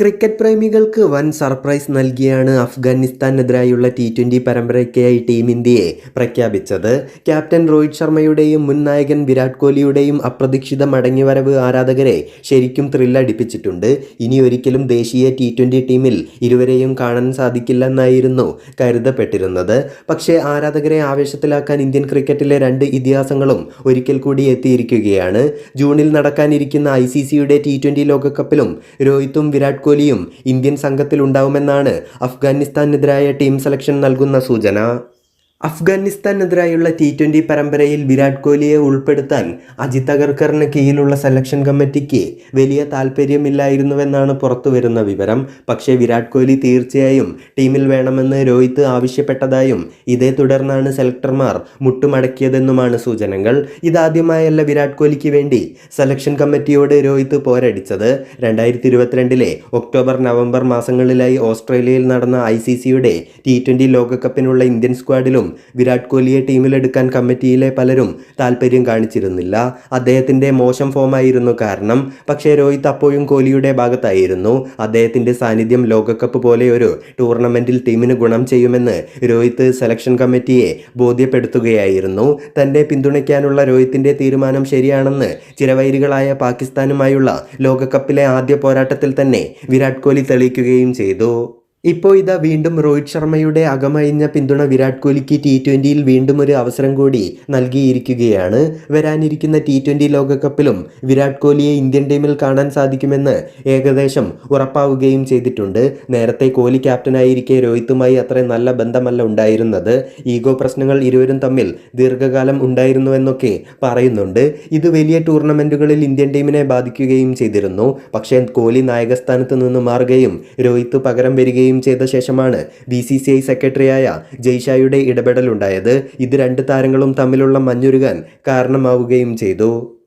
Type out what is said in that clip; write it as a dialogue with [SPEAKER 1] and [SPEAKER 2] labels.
[SPEAKER 1] Cricket പ്രേമികൾക്ക് വൻ സർപ്രൈസ് നൽകിയാണ് അഫ്ഗാനിസ്ഥാനെതിരായുള്ള ടി ട്വന്റി പരമ്പരയ്ക്കായി ടീം ഇന്ത്യയെ പ്രഖ്യാപിച്ചത്. ക്യാപ്റ്റൻ രോഹിത് ശർമ്മയുടെയും മുൻ നായകൻ വിരാട് കോഹ്ലിയുടെയും അപ്രതീക്ഷിത മടങ്ങിവരവ് ആരാധകരെ ശരിക്കും ത്രില്ലടിപ്പിച്ചിട്ടുണ്ട്. ഇനി ഒരിക്കലും ദേശീയ ടി ട്വന്റി ടീമിൽ ഇരുവരെയും കാണാൻ സാധിക്കില്ലെന്നായിരുന്നു കരുതപ്പെട്ടിരുന്നത്. പക്ഷേ ആരാധകരെ ആവേശത്തിലാക്കാൻ ഇന്ത്യൻ ക്രിക്കറ്റിലെ രണ്ട് ഇതിഹാസങ്ങളും ഒരിക്കൽ കൂടി എത്തിയിരിക്കുകയാണ്. ജൂണിൽ നടക്കാനിരിക്കുന്ന ഐ സി സിയുടെ ടി ട്വന്റി ലോകകപ്പിലും രോഹിത്തും വിരാട് കോഹ്ലിയും ഇന്ത്യൻ സംഘത്തിലുണ്ടാവുമെന്നാണ് അഫ്ഗാനിസ്ഥാനെതിരായ ടീം സെലക്ഷൻ നൽകുന്ന സൂചന. അഫ്ഗാനിസ്ഥാനെതിരായുള്ള ടി ട്വന്റി പരമ്പരയിൽ വിരാട് കോഹ്ലിയെ ഉൾപ്പെടുത്താൻ അജിത് അഗർക്കറിന് കീഴിലുള്ള സെലക്ഷൻ കമ്മിറ്റിക്ക് വലിയ താല്പര്യമില്ലായിരുന്നുവെന്നാണ് പുറത്തുവരുന്ന വിവരം. പക്ഷേ വിരാട് കോഹ്ലി തീർച്ചയായും ടീമിൽ വേണമെന്ന് രോഹിത് ആവശ്യപ്പെട്ടതായും ഇതേ തുടർന്നാണ് സെലക്ടർമാർ മുട്ടുമടക്കിയതെന്നുമാണ് സൂചനകൾ. ഇതാദ്യമായല്ല വിരാട് കോഹ്ലിക്ക് വേണ്ടി സെലക്ഷൻ കമ്മിറ്റിയോട് രോഹിത് പോരടിച്ചത്. രണ്ടായിരത്തി ഇരുപത്തിരണ്ടിലെ ഒക്ടോബർ നവംബർ മാസങ്ങളിലായി ഓസ്ട്രേലിയയിൽ നടന്ന ഐ സി സിയുടെ ടി ട്വന്റി ലോകകപ്പിനുള്ള ഇന്ത്യൻ സ്ക്വാഡിലും വിരാട് കോഹ്ലിയെ ടീമിലെടുക്കാൻ കമ്മിറ്റിയിലെ പലരും താല്പര്യം കാണിച്ചിരുന്നില്ല. അദ്ദേഹത്തിന്റെ മോശം ഫോമായിരുന്നു കാരണം പക്ഷേ രോഹിത് അപ്പോഴും കോഹ്ലിയുടെ ഭാഗത്തായിരുന്നു. അദ്ദേഹത്തിന്റെ സാന്നിധ്യം ലോകകപ്പ് പോലെ ഒരു ടൂർണമെന്റിൽ ടീമിന് ഗുണം ചെയ്യുമെന്ന് രോഹിത് സെലക്ഷൻ കമ്മിറ്റിയെ ബോധ്യപ്പെടുത്തുകയായിരുന്നു. തന്നെ പിന്തുണയ്ക്കാനുള്ള രോഹിത്തിന്റെ തീരുമാനം ശരിയാണെന്ന് ചിരവൈരികളായ പാകിസ്ഥാനുമായുള്ള ലോകകപ്പിലെ ആദ്യ പോരാട്ടത്തിൽ തന്നെ വിരാട് കോഹ്ലി തെളിയിക്കുകയും ചെയ്തു. ഇപ്പോൾ ഇതാ വീണ്ടും രോഹിത് ശർമ്മയുടെ അകമഴിഞ്ഞ പിന്തുണ വിരാട് കോഹ്ലിക്ക് ടി ട്വന്റിയിൽ വീണ്ടും ഒരു അവസരം കൂടി നൽകിയിരിക്കുകയാണ്. വരാനിരിക്കുന്ന ടി ട്വന്റി ലോകകപ്പിലും വിരാട് കോഹ്ലിയെ ഇന്ത്യൻ ടീമിൽ കാണാൻ സാധിക്കുമെന്ന് ഏകദേശം ഉറപ്പാവുകയും ചെയ്തിട്ടുണ്ട്. നേരത്തെ കോഹ്ലി ക്യാപ്റ്റനായിരിക്കെ രോഹിത്തുമായി അത്ര നല്ല ബന്ധമല്ല ഉണ്ടായിരുന്നത്. ഈഗോ പ്രശ്നങ്ങൾ ഇരുവരും തമ്മിൽ ദീർഘകാലം ഉണ്ടായിരുന്നുവെന്നൊക്കെ പറയുന്നുണ്ട്. ഇത് വലിയ ടൂർണമെന്റുകളിൽ ഇന്ത്യൻ ടീമിനെ ബാധിക്കുകയും ചെയ്തിരുന്നു. പക്ഷേ കോഹ്ലി നായകസ്ഥാനത്ത് നിന്ന് മാറുകയും രോഹിത്ത് പകരം വരികയും ചെയ്ത ശേഷമാണ് ബി സി സി ഐ സെക്രട്ടറിയായ ജയ്ഷായുടെ ഇടപെടലുണ്ടായത്. ഇത് രണ്ട് താരങ്ങളും തമ്മിലുള്ള മഞ്ഞുരുകാൻ കാരണമാവുകയും ചെയ്തു.